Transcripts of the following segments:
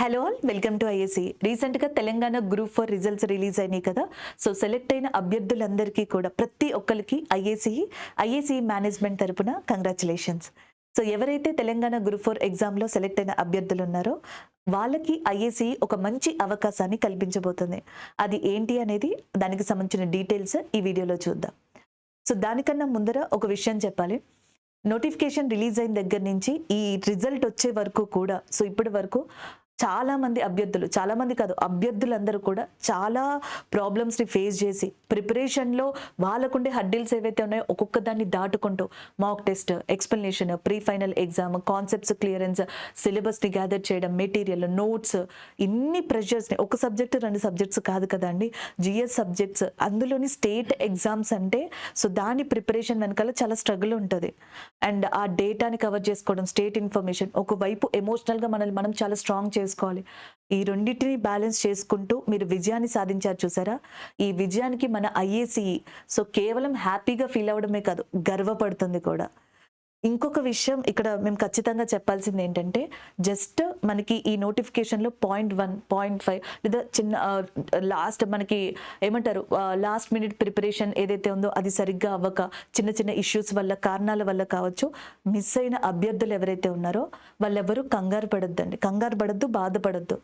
Hello all welcome to ISC రీసెంట్గా Telangana group four results release అయినాయి కదా. So select అయిన అభ్యర్థులందరికీ కూడా ప్రతి ఒక్కరికి ఐఏసీ ఐఏసీ మేనేజ్మెంట్ తరపున కంగ్రాచులేషన్స్ సో ఎవరైతే తెలంగాణ గ్రూప్ ఫోర్ ఎగ్జామ్లో సెలెక్ట్ అయిన అభ్యర్థులు ఉన్నారో వాళ్ళకి ఐఏసీ ఒక మంచి అవకాశాన్ని కల్పించబోతుంది. అది ఏంటి అనేది దానికి సంబంధించిన డీటెయిల్స్ ఈ వీడియోలో చూద్దాం. సో దానికన్నా ముందర ఒక విషయం చెప్పాలి. నోటిఫికేషన్ రిలీజ్ అయిన దగ్గర నుంచి ఈ రిజల్ట్ వచ్చే వరకు కూడా సో ఇప్పటి వరకు చాలా మంది అభ్యర్థులు చాలా మంది కాదు అభ్యర్థులందరూ కూడా చాలా ప్రాబ్లమ్స్ని ఫేస్ చేసి ప్రిపరేషన్లో వాళ్ళకుండే హడ్డిల్స్ ఏవైతే ఉన్నాయో ఒక్కొక్క దాన్ని దాటుకుంటూ mock test explanation pre final exam concepts clearance సిలబస్ని గ్యాదర్ చేయడం మెటీరియల్ నోట్స్ ఇన్ని ప్రెషర్స్ని ఒక సబ్జెక్ట్ రెండు సబ్జెక్ట్స్ కాదు కదండి జిఎస్ సబ్జెక్ట్స్ అందులోని స్టేట్ ఎగ్జామ్స్ అంటే సో దాని ప్రిపరేషన్ వెనకాల చాలా స్ట్రగుల్ ఉంటుంది. అండ్ ఆ డేటాని కవర్ చేసుకోవడం స్టేట్ ఇన్ఫర్మేషన్ ఒకవైపు ఎమోషనల్గా మనల్ని మనం చాలా స్ట్రాంగ్ చేసుకోవాలి. ఈ రెండింటిని బ్యాలెన్స్ చేసుకుంటూ మీరు విజయాన్ని సాధించారు చూసారా? ఈ విజయానికి మన ఐఏసీ సో కేవలం హ్యాపీగా ఫీల్ అవ్వడమే కాదు గర్వపడుతుంది కూడా. ఇంకొక విషయం ఇక్కడ మేము ఖచ్చితంగా చెప్పాల్సింది ఏంటంటే జస్ట్ మనకి ఈ నోటిఫికేషన్లో పాయింట్ వన్ పాయింట్ ఫైవ్ లేదా చిన్న లాస్ట్ మనకి ఏమంటారు లాస్ట్ మినిట్ ప్రిపరేషన్ ఏదైతే ఉందో అది సరిగ్గా అవ్వక చిన్న చిన్న ఇష్యూస్ వల్ల కారణాల వల్ల కావచ్చు మిస్ అయిన అభ్యర్థులు ఎవరైతే ఉన్నారో వాళ్ళెవరూ కంగారు పడొద్దండి. కంగారు పడద్దు బాధపడద్దు.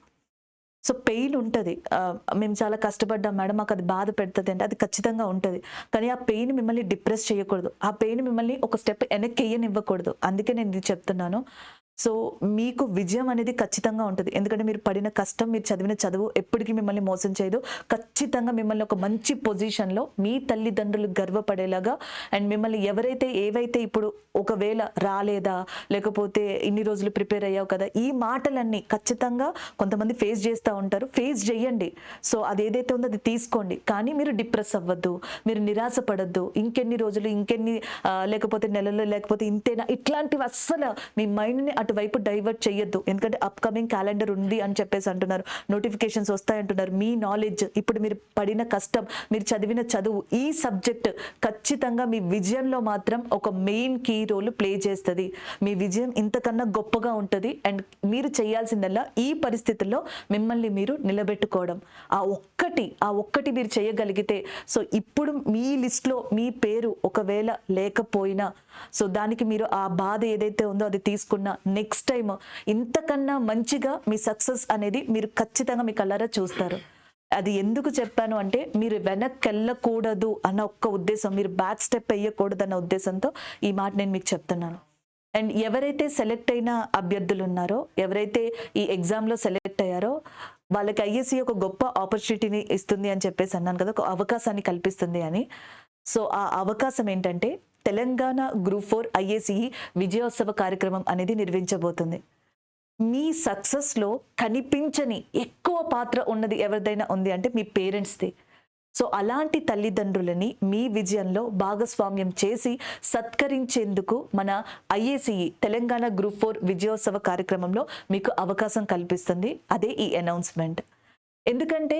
సో పెయిన్ ఉంటుంది. మేము చాలా కష్టపడ్డాం మేడం మాకు అది బాధ పెడుతుంది అంటే అది ఖచ్చితంగా ఉంటుంది. కానీ ఆ పెయిన్ మిమ్మల్ని డిప్రెస్ చేయకూడదు. ఆ పెయిన్ మిమ్మల్ని ఒక స్టెప్ వెనక్కి వేయనివ్వకూడదు. అందుకే నేను ఇది చెప్తున్నాను. సో మీకు విజయం అనేది ఖచ్చితంగా ఉంటుంది. ఎందుకంటే మీరు పడిన కష్టం మీరు చదివిన చదువు ఎప్పటికీ మిమ్మల్ని మోసం చేయదు. ఖచ్చితంగా మిమ్మల్ని ఒక మంచి పొజిషన్లో మీ తల్లిదండ్రులు గర్వపడేలాగా అండ్ మిమ్మల్ని ఎవరైతే ఏవైతే ఇప్పుడు ఒకవేళ రాలేదా లేకపోతే ఇన్ని రోజులు ప్రిపేర్ అయ్యావు కదా ఈ మాటలన్నీ ఖచ్చితంగా కొంతమంది ఫేస్ చేస్తూ ఉంటారు. ఫేస్ చేయండి. సో అది ఏదైతే ఉందో అది తీసుకోండి. కానీ మీరు డిప్రెస్ అవ్వద్దు. మీరు నిరాశ పడద్దు ఇంకెన్ని రోజులు ఇంకెన్ని లేకపోతే నెలలు లేకపోతే ఇంతేనా? ఇట్లాంటివి అస్సలు మీ మైండ్ని అటువైపు డైవర్ట్ చేయొద్దు ఎందుకంటే అప్కమింగ్ క్యాలెండర్ ఉంది అని చెప్పేసి అంటున్నారు. నోటిఫికేషన్స్ వస్తాయంటున్నారు మీ నాలెడ్జ్ ఇప్పుడు మీరు పడిన కష్టం మీరు చదివిన చదువు ఈ సబ్జెక్ట్ ఖచ్చితంగా మీ విజయంలో మాత్రం ఒక మెయిన్ కీ రోల్ ప్లే చేస్తుంది. మీ విజయం ఇంతకన్నా గొప్పగా ఉంటుంది. అండ్ మీరు చేయాల్సిందల్లా ఈ పరిస్థితుల్లో మిమ్మల్ని మీరు నిలబెట్టుకోవడం. ఆ ఒక్కటి ఆ ఒక్కటి మీరు చేయగలిగితే సో ఇప్పుడు మీ లిస్ట్లో మీ పేరు ఒకవేళ లేకపోయినా సో దానికి మీరు ఆ బాధ ఏదైతే ఉందో అది తీసుకున్న నెక్స్ట్ టైం ఇంతకన్నా మంచిగా మీ సక్సెస్ అనేది మీరు ఖచ్చితంగా మీ కళ్ళారా చూస్తారు. అది ఎందుకు చెప్పాను అంటే మీరు వెనక్కి వెళ్ళకూడదు అన్న ఒక్క ఉద్దేశం మీరు బ్యాక్ స్టెప్ వేయకూడదు అన్న ఉద్దేశంతో ఈ మాట నేను మీకు చెప్తున్నాను. అండ్ ఎవరైతే సెలెక్ట్ అయిన అభ్యర్థులు ఉన్నారో ఎవరైతే ఈ ఎగ్జామ్లో సెలెక్ట్ అయ్యారో వాళ్ళకి ఐఎస్సి ఒక గొప్ప ఆపర్చునిటీని ఇస్తుంది అని చెప్పేసి అన్నాను కదా ఒక అవకాశాన్ని కల్పిస్తుంది అని. సో ఆ అవకాశం ఏంటంటే తెలంగాణ గ్రూప్ ఫోర్ ఐఏసీ విజయోత్సవ కార్యక్రమం అనేది నిర్వహించబోతుంది. మీ సక్సెస్లో కనిపించని ఎక్కువ పాత్ర ఉన్నది ఎవరిదైనా ఉంది అంటే మీ పేరెంట్స్ది సో అలాంటి తల్లిదండ్రులని మీ విజయంలో భాగస్వామ్యం చేసి సత్కరించేందుకు మన ఐఏసీఈ తెలంగాణ గ్రూప్ ఫోర్ విజయోత్సవ కార్యక్రమంలో మీకు అవకాశం కల్పిస్తుంది. అదే ఈ అనౌన్స్మెంట్ ఎందుకంటే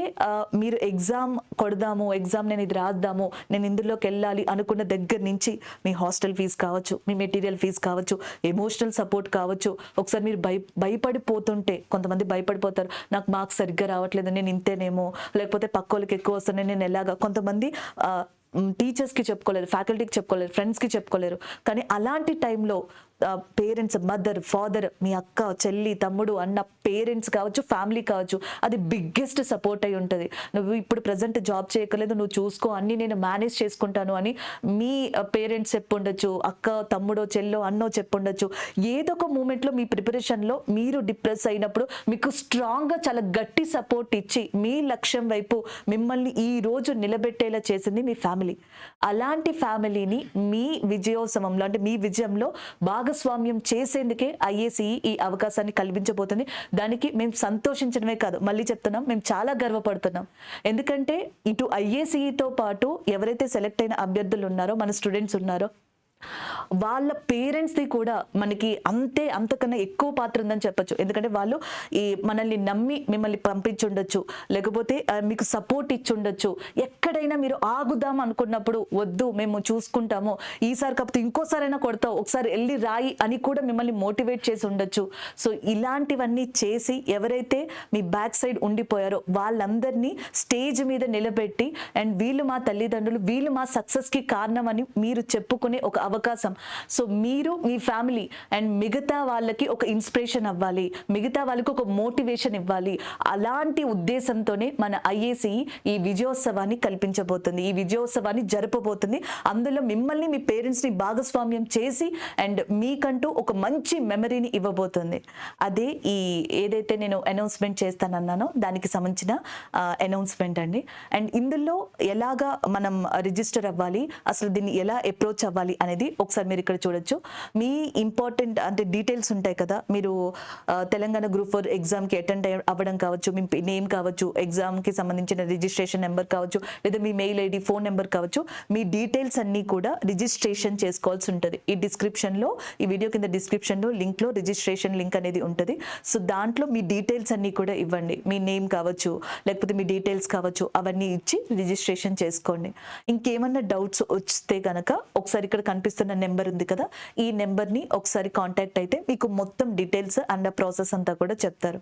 మీరు ఎగ్జామ్ కొడదాము ఎగ్జామ్ నేను ఇది రాద్దాము నేను ఇందులోకి వెళ్ళాలి అనుకున్న దగ్గర నుంచి మీ హాస్టల్ ఫీజు కావచ్చు మీ మెటీరియల్ ఫీజు కావచ్చు ఎమోషనల్ సపోర్ట్ కావచ్చు ఒకసారి మీరు భయ భయపడిపోతుంటే కొంతమంది భయపడిపోతారు నాకు మార్క్స్ సరిగ్గా రావట్లేదు నేను ఇంతేనేమో లేకపోతే పక్క వాళ్ళకి ఎక్కువ వస్తున్నాయి నేను ఎలాగా? కొంతమంది టీచర్స్కి చెప్పుకోలేరు ఫ్యాకల్టీకి చెప్పుకోలేరు ఫ్రెండ్స్కి చెప్పుకోలేరు. కానీ అలాంటి టైంలో పేరెంట్స్ మదర్ ఫాదర్ మీ అక్క చెల్లి తమ్ముడు అన్న పేరెంట్స్ కావచ్చు ఫ్యామిలీ కావచ్చు అది బిగ్గెస్ట్ సపోర్ట్ అయి ఉంటుంది. నువ్వు ఇప్పుడు ప్రజెంట్ జాబ్ చేయకలేదు నువ్వు చూసుకో అన్ని నేను మేనేజ్ చేసుకుంటాను అని మీ పేరెంట్స్ చెప్పుండొచ్చు అక్క తమ్ముడో చెల్లో అన్నో చెప్పుండొచ్చు. ఏదో ఒక మూమెంట్లో మీ ప్రిపరేషన్లో మీరు డిప్రెస్ అయినప్పుడు మీకు స్ట్రాంగ్గా చాలా గట్టి సపోర్ట్ ఇచ్చి మీ లక్ష్యం వైపు మిమ్మల్ని ఈ రోజు నిలబెట్టేలా చేసింది మీ ఫ్యామిలీ అలాంటి ఫ్యామిలీని మీ విజయోత్సవంలో అంటే మీ విజయంలో బాగా భాగస్వామ్యం చేసేందుకే ఐఏసీ ఈ అవకాశాన్ని కల్పించబోతుంది. దానికి మేము సంతోషించడమే కాదు మళ్ళీ చెప్తున్నాం మేము చాలా గర్వపడుతున్నాం. ఎందుకంటే ఇటు ఐఏసీతో పాటు ఎవరైతే సెలెక్ట్ అయిన అభ్యర్థులు ఉన్నారో మన స్టూడెంట్స్ ఉన్నారో వాళ్ళ పేరెంట్స్ది కూడా మనకి అంతే అంతకన్నా ఎక్కువ పాత్ర ఉందని చెప్పొచ్చు. ఎందుకంటే వాళ్ళు ఈ మనల్ని నమ్మి మిమ్మల్ని పంపించుండొచ్చు. లేకపోతే మీకు సపోర్ట్ ఇచ్చుండొచ్చు. ఎక్కడైనా మీరు ఆగుదాం అనుకున్నప్పుడు వద్దు మేము చూసుకుంటాము. ఈసారి కాకపోతే ఇంకోసారైనా కొడతావు ఒకసారి వెళ్ళి రాయి అని కూడా మిమ్మల్ని మోటివేట్ చేసి ఉండొచ్చు. సో ఇలాంటివన్నీ చేసి ఎవరైతే మీ బ్యాక్ సైడ్ ఉండిపోయారో వాళ్ళందరినీ స్టేజ్ మీద నిలబెట్టి అండ్ వీళ్ళు మా తల్లిదండ్రులు వీళ్ళు మా సక్సెస్కి కారణం అని మీరు చెప్పుకునే ఒక అవకాశం. సో మీరు మీ ఫ్యామిలీ అండ్ మిగతా వాళ్ళకి ఒక ఇన్స్పిరేషన్ అవ్వాలి. మిగతా వాళ్ళకి ఒక మోటివేషన్ ఇవ్వాలి. అలాంటి ఉద్దేశంతోనే మన ఐఏసి ఈ విజయోత్సవాన్ని కల్పించబోతుంది. ఈ విజయోత్సవాన్ని జరపబోతుంది. అందులో మిమ్మల్ని మీ పేరెంట్స్ని భాగస్వామ్యం చేసి అండ్ మీకంటూ ఒక మంచి మెమరీని ఇవ్వబోతుంది. అదే ఈ ఏదైతే నేను అనౌన్స్మెంట్ చేస్తానన్నానో దానికి సంబంధించిన అనౌన్స్మెంట్ అండి. అండ్ ఇందులో ఎలాగా మనం రిజిస్టర్ అవ్వాలి అసలు దీన్ని ఎలా అప్రోచ్ అవ్వాలి అనేది ఒకసారి మీరు ఇక్కడ చూడొచ్చు. మీ ఇంపార్టెంట్ అంటే డీటెయిల్స్ ఉంటాయి కదా. మీరు తెలంగాణ గ్రూప్ ఫోర్ ఎగ్జామ్కి అటెండ్ అవ్వడం కావచ్చు మీ నేమ్ కావచ్చు ఎగ్జామ్కి సంబంధించిన రిజిస్ట్రేషన్ నెంబర్ కావచ్చు లేదా మీ మెయిల్ ఐడి ఫోన్ నెంబర్ కావచ్చు మీ డీటెయిల్స్ అన్నీ కూడా రిజిస్ట్రేషన్ చేసుకోవాల్సి ఉంటుంది. ఈ డిస్క్రిప్షన్లో ఈ వీడియో కింద డిస్క్రిప్షన్లో లింక్లో రిజిస్ట్రేషన్ లింక్ అనేది ఉంటుంది. సో దాంట్లో మీ డీటెయిల్స్ అన్నీ కూడా ఇవ్వండి. మీ నేమ్ కావచ్చు లేకపోతే మీ డీటెయిల్స్ కావచ్చు అవన్నీ ఇచ్చి రిజిస్ట్రేషన్ చేసుకోండి. ఇంకేమన్నా డౌట్స్ వస్తే కనుక ఒకసారి ఇక్కడ కనిపిస్తున్న నెంబర్ నెంబర్ ఉంది కదా ఈ నెంబర్ని ఒకసారి కాంటాక్ట్ అయితే మీకు మొత్తం డీటెయిల్స్ అండ్ ప్రాసెస్ అంతా కూడా చెప్తారు.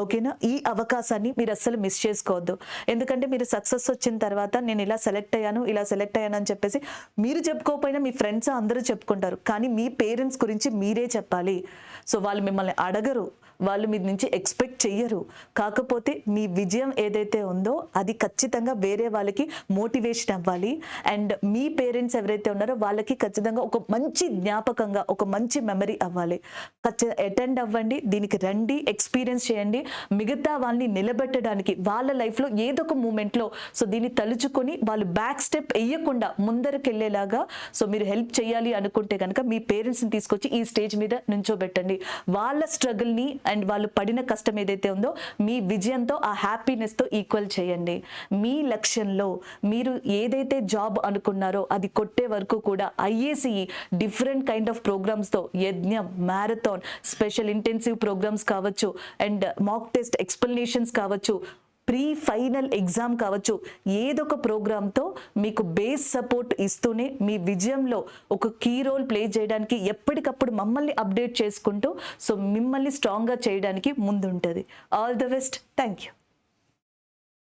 ఓకేనా? ఈ అవకాశాన్ని మీరు అస్సలు మిస్ చేసుకోవద్దు. ఎందుకంటే మీరు సక్సెస్ వచ్చిన తర్వాత నేను ఇలా సెలెక్ట్ అయ్యాను ఇలా సెలెక్ట్ అయ్యాను అని చెప్పేసి మీరు చెప్పుకోకపోయినా మీ ఫ్రెండ్స్ అందరూ చెప్పుకుంటారు. కానీ మీ పేరెంట్స్ గురించి మీరే చెప్పాలి. సో వాళ్ళు మిమ్మల్ని అడగరు. వాళ్ళు మీ నుంచి ఎక్స్పెక్ట్ చెయ్యరు. కాకపోతే మీ విజయం ఏదైతే ఉందో అది ఖచ్చితంగా వేరే వాళ్ళకి మోటివేషన్ అవ్వాలి. అండ్ మీ పేరెంట్స్ ఎవరైతే ఉన్నారో వాళ్ళకి ఖచ్చితంగా ఒక మంచి జ్ఞాపకంగా ఒక మంచి మెమరీ అవ్వాలి. ఖచ్చితంగా అటెండ్ అవ్వండి దీనికి రండి ఎక్స్పీరియన్స్ చేయండి. మిగతా వాళ్ళని నిలబెట్టడానికి వాళ్ళ లైఫ్లో ఏదో ఒక మూమెంట్లో సో దీన్ని తలుచుకొని వాళ్ళు బ్యాక్ స్టెప్ వేయకుండా ముందరికి వెళ్ళేలాగా సో మీరు హెల్ప్ చేయాలి అనుకుంటే కనుక మీ పేరెంట్స్ని తీసుకొచ్చి ఈ స్టేజ్ మీద నుంచోబెట్టండి. వాళ్ళ స్ట్రగుల్ని అండ్ వాళ్ళు పడిన కష్టం ఏదైతే ఉందో మీ విజయంతో ఆ హ్యాపీనెస్తో ఈక్వల్ చేయండి. మీ లక్ష్యంలో మీరు ఏదైతే జాబ్ అనుకున్నారో అది కొట్టే వరకు కూడా ఐఏసీ డిఫరెంట్ కైండ్ ఆఫ్ ప్రోగ్రామ్స్తో యజ్ఞం మ్యారథాన్ స్పెషల్ ఇంటెన్సివ్ ప్రోగ్రామ్స్ కావచ్చు అండ్ మాక్ టెస్ట్ ఎక్స్ప్లెనేషన్స్ కావచ్చు ప్రీ ఫైనల్ ఎగ్జామ్ కావచ్చు ఏదొక ప్రోగ్రామ్తో మీకు బేస్ సపోర్ట్ ఇస్తూనే మీ విజయంలో ఒక కీ రోల్ ప్లే చేయడానికి ఎప్పటికప్పుడు మమ్మల్ని అప్డేట్ చేసుకుంటూ సో మిమ్మల్ని స్ట్రాంగ్గా చేయడానికి ముందుంటుంది. All the best. Thank you